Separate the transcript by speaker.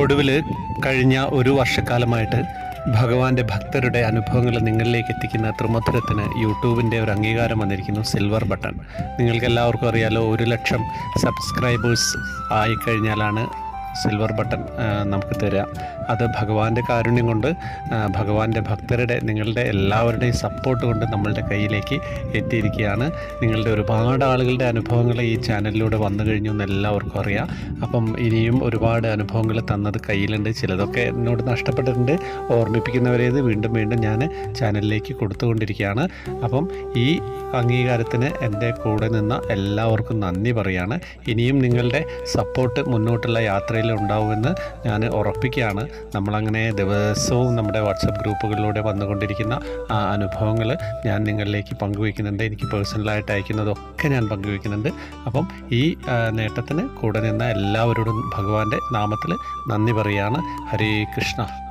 Speaker 1: ഒടുവിൽ കഴിഞ്ഞ ഒരു വർഷക്കാലമായിട്ട് ഭഗവാന്റെ ഭക്തരുടെ അനുഭവങ്ങൾ നിങ്ങളിലേക്ക് എത്തിക്കുന്ന ത്രിമധുരത്തിന് യൂട്യൂബിന്റെ ഒരു അംഗീകാരം വന്നിരിക്കുന്നു സിൽവർ ബട്ടൺ നിങ്ങൾക്ക് എല്ലാവർക്കും അറിയാലോ ഒരു ലക്ഷം സബ്സ്ക്രൈബേഴ്സ് ആയിക്കഴിഞ്ഞാലാണ് സിൽവർ ബട്ടൺ നമുക്ക് തരാം. അത് ഭഗവാന്റെ കാരുണ്യം കൊണ്ട് ഭഗവാന്റെ ഭക്തരുടെ നിങ്ങളുടെ എല്ലാവരുടെയും സപ്പോർട്ട് കൊണ്ട് നമ്മളുടെ കയ്യിലേക്ക് എത്തിയിരിക്കുകയാണ്. നിങ്ങളുടെ ഒരുപാട് ആളുകളുടെ അനുഭവങ്ങൾ ഈ ചാനലിലൂടെ വന്നു കഴിഞ്ഞു എന്ന് എല്ലാവർക്കും അറിയാം. അപ്പം ഇനിയും ഒരുപാട് അനുഭവങ്ങൾ തന്നത് കയ്യിലുണ്ട്. ചിലതൊക്കെ എന്നോട് നഷ്ടപ്പെട്ടിട്ടുണ്ട്. ഓർമ്മിപ്പിക്കുന്നവരേത് വീണ്ടും വീണ്ടും ഞാൻ ചാനലിലേക്ക് കൊടുത്തുകൊണ്ടിരിക്കുകയാണ്. അപ്പം ഈ അംഗീകാരത്തിന് എന്റെ കൂടെ നിന്ന എല്ലാവർക്കും നന്ദി പറയാണ്. ഇനിയും നിങ്ങളുടെ സപ്പോർട്ട് മുന്നോട്ടുള്ള യാത്രയിൽ ഉണ്ടാവുമെന്ന് ഞാൻ ഉറപ്പിക്കുകയാണ്. നമ്മളങ്ങനെ ദിവസവും നമ്മുടെ വാട്സപ്പ് ഗ്രൂപ്പുകളിലൂടെ വന്നുകൊണ്ടിരിക്കുന്ന ആ അനുഭവങ്ങൾ ഞാൻ നിങ്ങളിലേക്ക് പങ്കുവയ്ക്കുന്നുണ്ട്. എനിക്ക് പേഴ്സണലായിട്ട് അയക്കുന്നതൊക്കെ ഞാൻ പങ്കുവയ്ക്കുന്നുണ്ട്. അപ്പം ഈ നേട്ടത്തിന് കൂടെ നിന്ന എല്ലാവരോടും ഭഗവാന്റെ നാമത്തിൽ നന്ദി പറയുകയാണ്. ഹരേ കൃഷ്ണ.